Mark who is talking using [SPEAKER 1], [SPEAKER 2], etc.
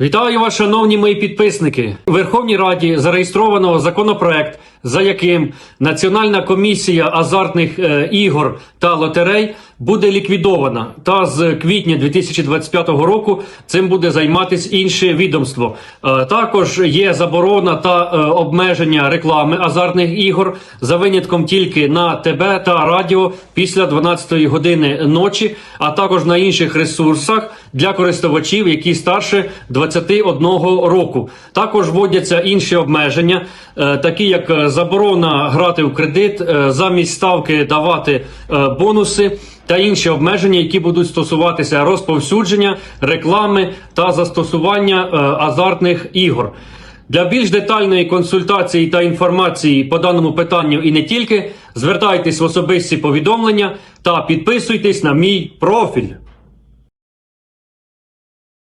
[SPEAKER 1] Вітаю вас, шановні мої підписники. У Верховній Раді зареєстровано законопроект, за яким Національна комісія азартних е, ігор та лотерей буде ліквідована. Та з квітня 2025 року цим буде займатися інше відомство. Е, також є заборона та е, обмеження реклами азартних ігор за винятком тільки на ТБ та радіо після 12 години ночі, а також на інших ресурсах для користувачів, які старше 21 року. Також вводяться інші обмеження, такі як заборона грати в кредит, е, замість ставки давати е, бонуси. Та інші обмеження, які будуть стосуватися розповсюдження, реклами та застосування е, азартних ігор. Для більш детальної консультації та інформації по даному питанню і не тільки звертайтесь в особисті повідомлення та підписуйтесь на мій профіль.